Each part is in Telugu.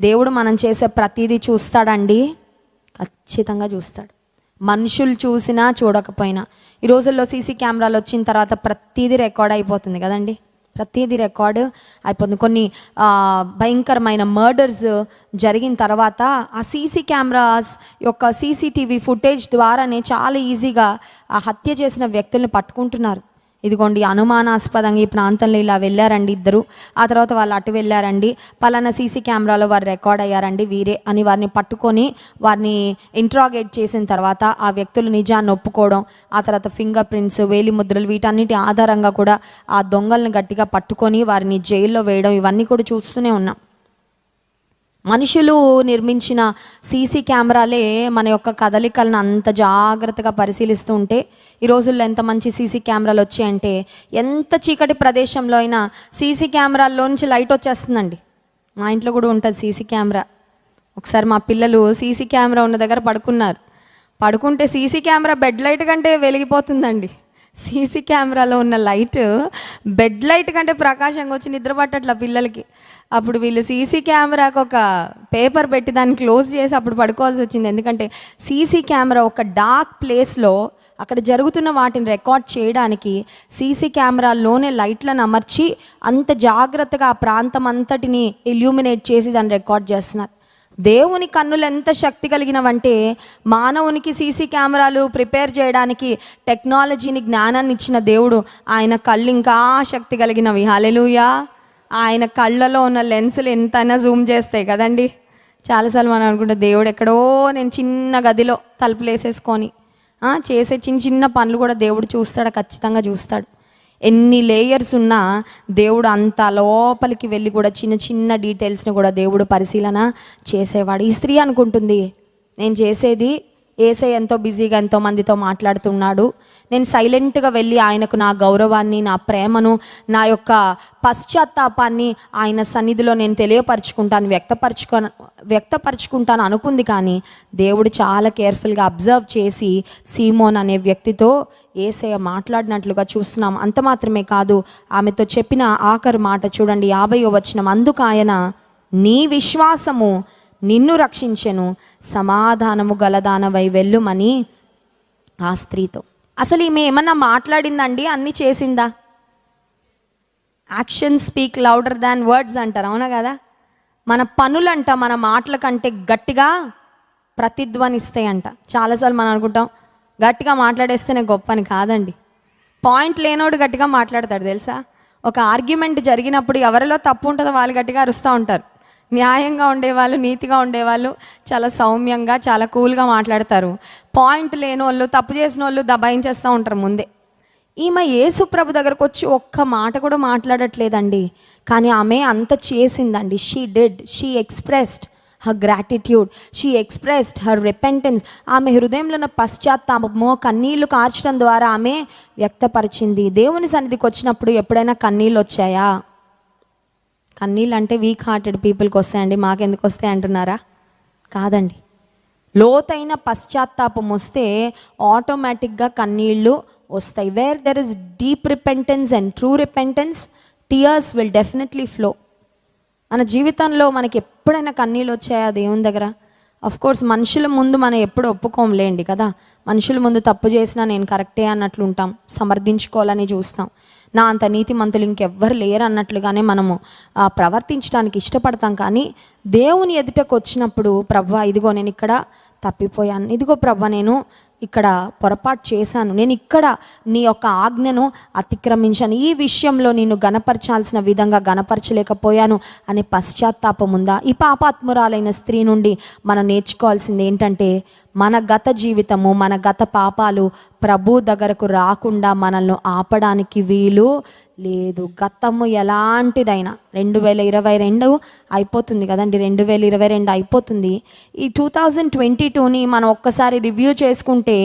దేవుడు మనం చేసే ప్రతిదీ చూస్తాడండి? ఖచ్చితంగా చూస్తాడు. మనుషులు చూసినా చూడకపోయినా. ఈ రోజుల్లో సీసీ కెమెరాలు వచ్చిన తర్వాత ప్రతిదీ రికార్డ్ అయిపోతుంది కదండి? ప్రతిదీ రికార్డు అయిపోతుంది. కొన్ని భయంకరమైన మర్డర్స్ జరిగిన తర్వాత ఆ సీసీ కెమెరాస్ యొక్క సీసీటీవీ ఫుటేజ్ ద్వారానే చాలా ఈజీగా ఆ హత్య చేసిన వ్యక్తుల్ని పట్టుకుంటున్నారు. ఇదిగోండి అనుమానాస్పదంగా ఈ ప్రాంతంలో ఇలా వెళ్ళారండి ఇద్దరు. ఆ తర్వాత వాళ్ళు అటు వెళ్ళారండి. పలానా సీసీ కెమెరాలో వారు రికార్డ్ అయ్యారండి వీరే అని వారిని పట్టుకొని వారిని ఇంట్రాగేట్ చేసిన తర్వాత ఆ వ్యక్తులు నిజాన్ని ఒప్పుకోవడం ఆ తర్వాత ఫింగర్ ప్రింట్స్ వేలి ముద్రలు వీటన్నిటి ఆధారంగా కూడా ఆ దొంగల్ని గట్టిగా పట్టుకొని వారిని జైల్లో వేయడం ఇవన్నీ కూడా చూస్తూనే ఉన్నాం. మనుషులు నిర్మించిన సీసీ కెమెరాలే మన యొక్క కదలికలను అంత జాగ్రత్తగా పరిశీలిస్తూ ఉంటే ఈ రోజుల్లో ఎంత మంచి సీసీ కెమెరాలు వచ్చాయంటే ఎంత చీకటి ప్రదేశంలో అయినా సీసీ కెమెరాల్లో నుంచి లైట్ వచ్చేస్తుందండి. మా ఇంట్లో కూడా ఉంటుంది సీసీ కెమెరా. ఒకసారి మా పిల్లలు సీసీ కెమెరా ఉన్న దగ్గర పడుకున్నారు. పడుకుంటే సీసీ కెమెరా బెడ్ లైట్ కంటే వెలిగిపోతుందండి. సీసీ కెమెరాలో ఉన్న లైట్ బెడ్ లైట్ కంటే ప్రకాశంగా వచ్చి నిద్ర పట్టట్ల పిల్లలకి. అప్పుడు వీళ్ళు సీసీ కెమెరాకు ఒక పేపర్ పెట్టి దాన్ని క్లోజ్ చేసి అప్పుడు పడుకోవాల్సి వచ్చింది. ఎందుకంటే సీసీ కెమెరా ఒక డార్క్ ప్లేస్లో అక్కడ జరుగుతున్న వాటిని రికార్డ్ చేయడానికి సీసీ కెమెరాల్లోనే లైట్లను అమర్చి అంత జాగ్రత్తగా ఆ ప్రాంతం అంతటిని ఇల్యూమినేట్ చేసి దాన్ని రికార్డ్ చేస్తున్నారు. దేవుని కన్నులు ఎంత శక్తి కలిగినవంటే మానవునికి సీసీ కెమెరాలు ప్రిపేర్ చేయడానికి టెక్నాలజీని జ్ఞానాన్ని ఇచ్చిన దేవుడు. ఆయన కళ్ళు ఇంకా శక్తి కలిగినవి. హాలెలుయా ఆయన కళ్ళలో ఉన్న లెన్సులు ఎంతైనా జూమ్ చేస్తాయి కదండి. చాలాసార్లు మనం అనుకుంటే దేవుడు ఎక్కడో నేను చిన్న గదిలో తలుపులు వేసేసుకొని చేసే చిన్న చిన్న పనులు కూడా దేవుడు చూస్తాడు ఖచ్చితంగా చూస్తాడు. ఎన్ని లేయర్స్ ఉన్నా దేవుడు అంత లోపలికి వెళ్ళి కూడా చిన్న చిన్న డీటెయిల్స్ని కూడా దేవుడు పరిశీలన చేసేవాడు. ఈ స్త్రీ అనుకుంటుంది నేను చేసేది ఏసై ఎంతో బిజీగా ఎంతో మందితో మాట్లాడుతున్నాడు. నేను సైలెంట్గా వెళ్ళి ఆయనకు నా గౌరవాన్ని నా ప్రేమను నా యొక్క పశ్చాత్తాపాన్ని ఆయన సన్నిధిలో నేను తెలియపరుచుకుంటాను వ్యక్తపరచుకో వ్యక్తపరుచుకుంటాను అనుకుంది. కానీ దేవుడు చాలా కేర్ఫుల్గా అబ్జర్వ్ చేసి సీమోన్ అనే వ్యక్తితో ఏసయ్య మాట్లాడినట్లుగా చూస్తున్నాం. అంత మాత్రమే కాదు ఆమెతో చెప్పిన ఆఖరు మాట చూడండి యాభై వచనం. అందుకు ఆయన నీ విశ్వాసము నిన్ను రక్షించెను సమాధానము గలదానవై వెళ్ళుమని ఆ స్త్రీతో. అసలు ఈమె ఏమన్నా మాట్లాడిందండి? అన్నీ చేసిందా? Action speak louder than words అంటారు అవునా కదా? మన పనులంట మన మాటల కంటే గట్టిగా ప్రతిధ్వనిస్తాయంట. చాలాసార్లు మనం అనుకుంటాం గట్టిగా మాట్లాడేస్తేనే గొప్పని కాదండి. పాయింట్ లేనోడు గట్టిగా మాట్లాడతాడు తెలుసా? ఒక ఆర్గ్యుమెంట్ జరిగినప్పుడు ఎవరిలో తప్పు ఉంటుందో వాళ్ళు గట్టిగా అరుస్తూ ఉంటారు. న్యాయంగా ఉండేవాళ్ళు నీతిగా ఉండేవాళ్ళు చాలా సౌమ్యంగా చాలా కూల్గా మాట్లాడతారు. పాయింట్ లేని వాళ్ళు తప్పు చేసిన వాళ్ళు దబాయించేస్తూ ఉంటారు ముందే. ఈమె యేసు ప్రభు దగ్గరకు వచ్చి ఒక్క మాట కూడా మాట్లాడట్లేదండి. కానీ ఆమె అంత చేసిందండి. She did she expressed her gratitude she expressed her repentance ఆమె హృదయంలో ఉన్న పశ్చాత్తాపము కన్నీళ్ళు కార్చడం ద్వారా ఆమె వ్యక్తపరిచింది. దేవుని సన్నిధికి వచ్చినప్పుడు ఎప్పుడైనా కన్నీళ్ళు వచ్చాయా? కన్నీళ్ళు అంటే వీక్ హార్టెడ్ పీపుల్కి వస్తాయండి. మాకెందుకు వస్తాయి అంటున్నారా? కాదండి. లోతైన పశ్చాత్తాపం వస్తే ఆటోమేటిక్గా కన్నీళ్ళు వస్తాయి. Where there is deep repentance and true repentance tears will definitely flow మన జీవితంలో మనకి ఎప్పుడైనా కన్నీళ్ళు వచ్చాయా దేవుని దగ్గర? అఫ్ కోర్స్ మనుషుల ముందు మనం ఎప్పుడు ఒప్పుకోంలేండి కదా? మనుషుల ముందు తప్పు చేసినా నేను కరెక్టే అన్నట్లు ఉంటాం సమర్థించుకోవాలని చూస్తాం. నా అంత నీతిమంతులు ఇంకెవ్వరు లేరు అన్నట్లుగానే మనము ప్రవర్తించడానికి ఇష్టపడతాం. కానీ దేవుని ఎదుటకు వచ్చినప్పుడు ప్రభా ఇదిగో నేను ఇక్కడ తప్పిపోయాను. ఇదిగో ప్రభా నేను ఇక్కడ పొరపాటు చేశాను. నేను ఇక్కడ నీ యొక్క ఆజ్ఞను అతిక్రమించాను. ఈ విషయంలో నేను గనపరచాల్సిన విధంగా గనపరచలేకపోయాను అనే పశ్చాత్తాపం ఉందా? ఈ పాపాత్మురాలైన స్త్రీ నుండి మనం నేర్చుకోవాల్సింది ఏంటంటే మన గత జీవితము మన గత పాపాలు ప్రభు దగ్గరకు రాకుండా మనల్ని ఆపడానికి వీలు లేదు. గతము ఎలాంటిదైనా రెండు వేల ఇరవై రెండు అయిపోతుంది కదండి. రెండు వేల ఇరవై రెండు అయిపోతుంది. ఈ టూ థౌజండ్ ట్వంటీ టూని మనం ఒక్కసారి రివ్యూ చేసుకుంటే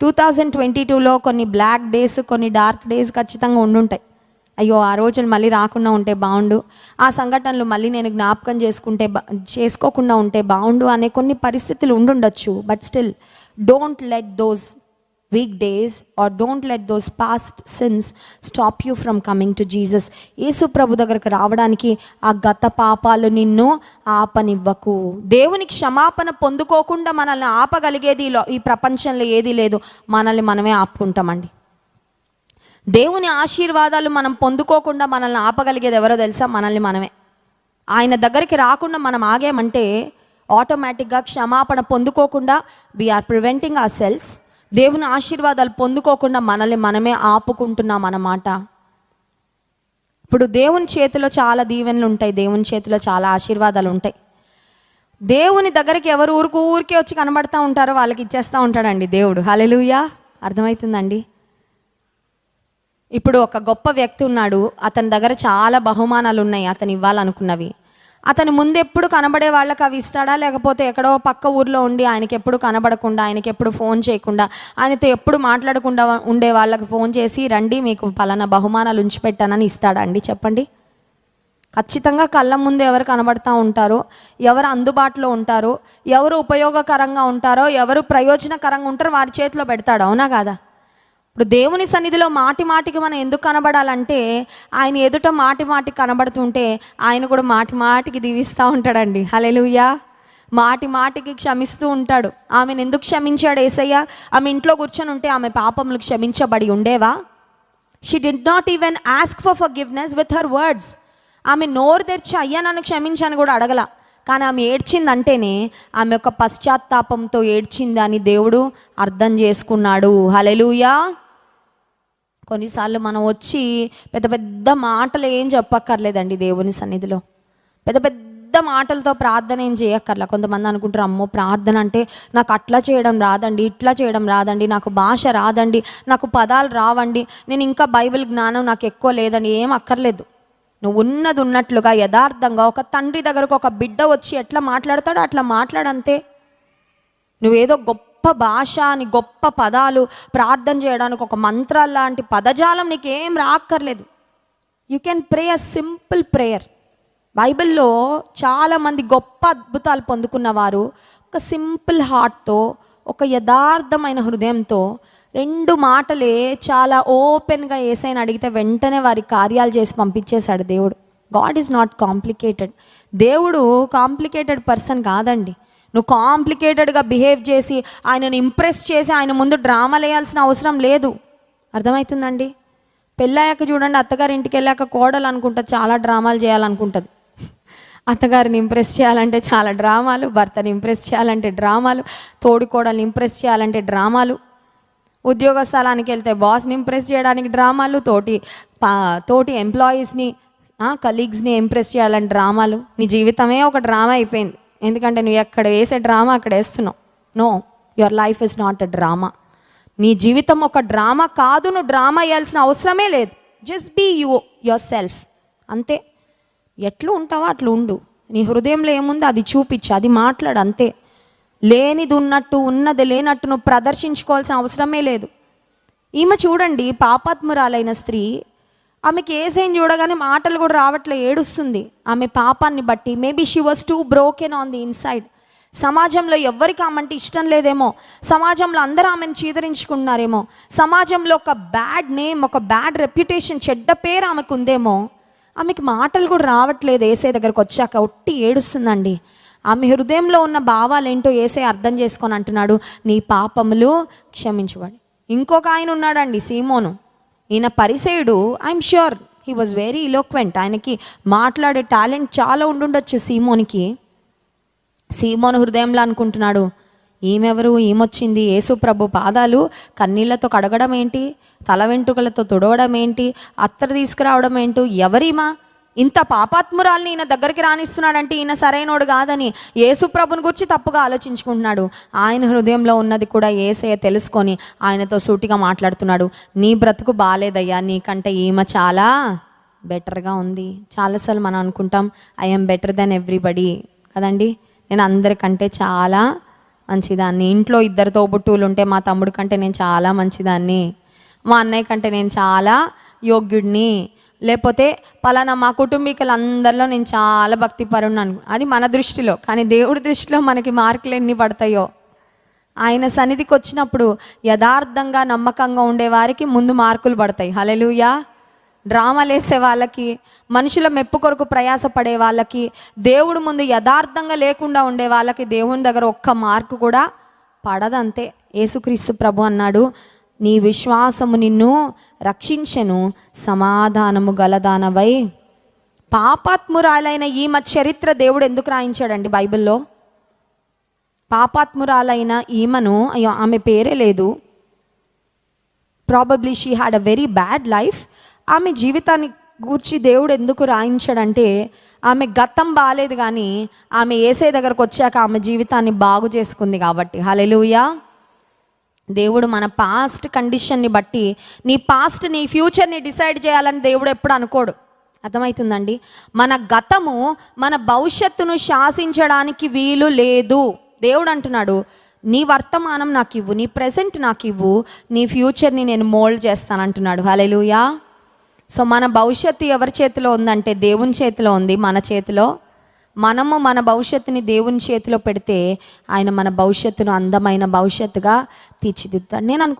టూ థౌజండ్ ట్వంటీ టూలో కొన్ని బ్లాక్ డేస్ కొన్ని డార్క్ డేస్ ఖచ్చితంగా ఉండుంటాయి. అయ్యో ఆ రోజులు మళ్ళీ రాకుండా ఉంటే బాగుండు ఆ సంఘటనలు మళ్ళీ నేను జ్ఞాపకం చేసుకుంటే బా చేసుకోకుండా ఉంటే బాగుండు అనే కొన్ని పరిస్థితులు ఉండుండొచ్చు. But still don't let those weak days or don't let those past sins stop you from coming to Jesus యేసు ప్రభు దగ్గరకు రావడానికి ఆ గత పాపాలు నిన్ను ఆపనివ్వకు. దేవుని క్షమాపణ పొందుకోకుండా మనల్ని ఆపగలిగేది ఈ ప్రపంచంలో ఏదీ లేదు. మనల్ని మనమే ఆపుకుంటామండి. దేవుని ఆశీర్వాదాలు మనం పొందుకోకుండా మనల్ని ఆపగలిగేది ఎవరో తెలుసా? మనల్ని మనమే. ఆయన దగ్గరికి రాకుండా మనం ఆగామంటే ఆటోమేటిక్గా క్షమాపణ పొందుకోకుండా వీఆర్ ప్రివెంటింగ్ ఆర్ సెల్స్ దేవుని ఆశీర్వాదాలు పొందుకోకుండా మనల్ని మనమే ఆపుకుంటున్నాం అన్నమాట. ఇప్పుడు దేవుని చేతిలో చాలా దీవెనలు ఉంటాయి దేవుని చేతిలో చాలా ఆశీర్వాదాలు ఉంటాయి. దేవుని దగ్గరికి ఎవరు ఊరికి ఊరికే వచ్చి కనబడతా ఉంటారో వాళ్ళకి ఇచ్చేస్తూ ఉంటాడండి దేవుడు. హలెలుయా అర్థమవుతుందండి ఇప్పుడు ఒక గొప్ప వ్యక్తి ఉన్నాడు అతని దగ్గర చాలా బహుమానాలు ఉన్నాయి అతను ఇవ్వాలనుకున్నవి. అతను ముందు ఎప్పుడు కనబడే వాళ్ళకి అవి ఇస్తాడా? లేకపోతే ఎక్కడో పక్క ఊర్లో ఉండి ఆయనకి ఎప్పుడు కనబడకుండా ఆయనకి ఎప్పుడు ఫోన్ చేయకుండా ఆయనతో ఎప్పుడు మాట్లాడకుండా ఉండే వాళ్ళకి ఫోన్ చేసి రండి మీకు పలానా బహుమానాలు ఉంచిపెట్టానని ఇస్తాడా అండి? చెప్పండి. ఖచ్చితంగా కళ్ళ ముందు ఎవరు కనబడతా ఉంటారో ఎవరు అందుబాటులో ఉంటారో ఎవరు ఉపయోగకరంగా ఉంటారో ఎవరు ప్రయోజనకరంగా ఉంటారో వారి చేతిలో పెడతాడు అవునా కాదా? ఇప్పుడు దేవుని సన్నిధిలో మాటి మాటికి మనం ఎందుకు కనబడాలంటే ఆయన ఎదుట మాటి మాటికి కనబడుతుంటే ఆయన కూడా మాటి మాటికి దీవిస్తూ ఉంటాడండి. హలెలుయ్యా మాటి మాటికి క్షమిస్తూ ఉంటాడు. ఆమెను ఎందుకు క్షమించాడు ఏసయ్య? ఆమె ఇంట్లో కూర్చొని ఉంటే ఆమె పాపములు క్షమించబడి ఉండేవా? She did not even ask for forgiveness with her words ఆమె నోరు తెరిచి అయ్యా నన్ను క్షమించాను కూడా అడగల. కానీ ఆమె ఏడ్చిందంటేనే ఆమె యొక్క పశ్చాత్తాపంతో ఏడ్చింది అని దేవుడు అర్థం చేసుకున్నాడు. హలెలుయా కొన్నిసార్లు మనం వచ్చి పెద్ద పెద్ద మాటలు ఏం చెప్పక్కర్లేదండి దేవుని సన్నిధిలో. పెద్ద పెద్ద మాటలతో ప్రార్థన ఏం చేయక్కర్లా. కొంతమంది అనుకుంటారు అమ్మో ప్రార్థన అంటే నాకు అట్లా చేయడం రాదండి ఇట్లా చేయడం రాదండి నాకు భాష రాదండి నాకు పదాలు రావండి నేను ఇంకా బైబిల్ జ్ఞానం నాకు ఎక్కువ లేదండి ఏం అక్కర్లేదు. నువ్వు ఉన్నది ఉన్నట్లుగా యథార్థంగా ఒక తండ్రి దగ్గరకు ఒక బిడ్డ వచ్చి ఎట్లా మాట్లాడతాడో అట్లా మాట్లాడంతే. నువ్వేదో గొప్ప భాష అని గొప్ప పదాలు ప్రార్థన చేయడానికి ఒక మంత్రాలు లాంటి పదజాలం నీకేం రాక్కర్లేదు. You can pray a simple prayer బైబిల్లో చాలామంది గొప్ప అద్భుతాలు పొందుకున్నవారు ఒక సింపుల్ హార్ట్తో ఒక యథార్థమైన హృదయంతో రెండు మాటలే చాలా ఓపెన్గా ఏసైనా అడిగితే వెంటనే వారి కార్యాలు చేసి పంపించేశాడు దేవుడు. God is not complicated. దేవుడు కాంప్లికేటెడ్ పర్సన్ కాదండి. నువ్వు కాంప్లికేటెడ్గా బిహేవ్ చేసి ఆయనను ఇంప్రెస్ చేసి ఆయన ముందు డ్రామాలు వేయాల్సిన అవసరం లేదు. అర్థమవుతుందండి పెళ్ళాక చూడండి అత్తగారి ఇంటికి వెళ్ళాక కోడలు అనుకుంటుంది చాలా డ్రామాలు చేయాలనుకుంటుంది. అత్తగారిని ఇంప్రెస్ చేయాలంటే చాలా డ్రామాలు భర్తని ఇంప్రెస్ చేయాలంటే డ్రామాలు తోడికోడల్ని ఇంప్రెస్ చేయాలంటే డ్రామాలు. ఉద్యోగ స్థలానికి వెళ్తే బాస్ని ఇంప్రెస్ చేయడానికి డ్రామాలు తోటి పా- తోటి ఎంప్లాయీస్ని కలీగ్స్ని ఇంప్రెస్ చేయాలని డ్రామాలు. నీ జీవితమే ఒక డ్రామా అయిపోయింది. ఎందుకంటే నువ్వు ఎక్కడ వేసే డ్రామా అక్కడ వేస్తున్నావు. No your life is not a drama నీ జీవితం ఒక డ్రామా కాదు నువ్వు డ్రామా వేయాల్సిన అవసరమే లేదు. Just be you yourself అంతే. ఎట్లు ఉంటావో అట్లు ఉండు. నీ హృదయంలో ఏముందో అది చూపించు అది మాట్లాడు అంతే. లేనిది ఉన్నట్టు ఉన్నది లేనట్టు నువ్వు ప్రదర్శించుకోవాల్సిన అవసరమే లేదు. ఈమె చూడండి పాపాత్మురాలైన స్త్రీ ఆమెకి ఏసైని చూడగానే మాటలు కూడా రావట్లే ఏడుస్తుంది. ఆమె పాపాన్ని బట్టి. Maybe she was too broken on the inside సమాజంలో ఎవ్వరికి ఆమంటే ఇష్టం లేదేమో. సమాజంలో అందరూ ఆమెను చీదరించుకున్నారేమో సమాజంలో ఒక బ్యాడ్ నేమ్ ఒక బ్యాడ్ రెప్యుటేషన్ చెడ్డ పేరు ఆమెకు ఉందేమో. ఆమెకి మాటలు కూడా రావట్లేదు. ఏసై దగ్గరకు వచ్చాక ఒట్టి ఏడుస్తుందండి. ఆమె హృదయంలో ఉన్న భావాలు ఏంటో ఏసై అర్థం చేసుకొని అంటున్నాడు నీ పాపములు క్షమించబడి ఇంకొక ఆయన ఉన్నాడండి సీమోను. ఈయన పరిసేయుడు I'm sure he was very eloquent ఆయనకి మాట్లాడే టాలెంట్ చాలా ఉండుండొచ్చు సీమోనికి. సీమోన్ హృదయంలో అనుకుంటున్నాడు ఈమెవరు? ఈమొచ్చింది యేసు ప్రభు పాదాలు కన్నీళ్ళతో కడగడం ఏంటి తల వెంట్రుకలతో తుడవడం ఏంటి అత్తరు తీసుకురావడం ఏంటి ఎవరిమా? ఇంత పాపాత్మురాల్ని ఈయన దగ్గరికి రానిస్తున్నాడంటే ఈయన సరైనోడు కాదని యేసు ప్రభుని గురించి తప్పుగా ఆలోచించుకుంటున్నాడు. ఆయన హృదయంలో ఉన్నది కూడా ఏసయ్య తెలుసుకొని ఆయనతో సూటిగా మాట్లాడుతున్నాడు. నీ బ్రతుకు బాగాలేదయ్యా నీకంటే ఈమె చాలా బెటర్గా ఉంది. చాలాసార్లు మనం అనుకుంటాం ఐఎమ్ బెటర్ దెన్ ఎవ్రీబడి కదండి? నేను అందరికంటే చాలా మంచిదాన్ని. ఇంట్లో ఇద్దరు తోబుట్టువులు ఉంటే మా తమ్ముడు కంటే నేను చాలా మంచిదాన్ని. మా అన్నయ్య కంటే నేను చాలా యోగ్యుడిని. లేకపోతే పలానా మా కుటుంబీకులందరిలో నేను చాలా భక్తిపరున్నాను అది మన దృష్టిలో. కానీ దేవుడి దృష్టిలో మనకి మార్కులు ఎన్ని పడతాయో. ఆయన సన్నిధికి వచ్చినప్పుడు యథార్థంగా నమ్మకంగా ఉండే వారికి ముందు మార్కులు పడతాయి. హలెలుయా డ్రామాలు వేసే వాళ్ళకి మనుషుల మెప్పు కొరకు ప్రయాసపడే వాళ్ళకి దేవుడు ముందు యథార్థంగా లేకుండా ఉండే వాళ్ళకి దేవుని దగ్గర ఒక్క మార్కు కూడా పడదంతే. యేసుక్రీస్తు ప్రభు అన్నాడు నీ విశ్వాసము నిన్ను రక్షించెను సమాధానము గలదానవై. పాపాత్మురాలైన ఈమె చరిత్ర దేవుడు ఎందుకు రాయించాడండి బైబిల్లో? పాపాత్మురాలైన ఈమెను అయ్యో ఆమె పేరే లేదు. Probably she had a very bad life ఆమె జీవితాన్ని గూర్చి దేవుడు ఎందుకు రాయించాడంటే ఆమె గతం బాగాలేదు కానీ ఆమె ఏసే దగ్గరకు వచ్చాక ఆమె జీవితాన్ని బాగు చేసుకుంది కాబట్టి. హలెలుయా దేవుడు మన పాస్ట్ కండిషన్ని బట్టి నీ పాస్ట్ నీ ఫ్యూచర్ని డిసైడ్ చేయాలని దేవుడు ఎప్పుడు అనుకోడు. అర్థమవుతుందండి? మన గతము మన భవిష్యత్తును శాసించడానికి వీలు లేదు. దేవుడు అంటున్నాడు నీ వర్తమానం నాకు ఇవ్వు నీ ప్రెసెంట్ నాకు ఇవ్వు నీ ఫ్యూచర్ని నేను మోల్డ్ చేస్తాను అంటున్నాడు. హలెలుయా సో మన భవిష్యత్తు ఎవరి చేతిలో ఉందంటే దేవుని చేతిలో ఉంది మన చేతిలో మనము మన భవిష్యత్తుని దేవుని చేతిలో పెడితే ఆయన మన భవిష్యత్తును అందమైన భవిష్యత్తుగా తీర్చిదిద్దాడు నేను అనుకు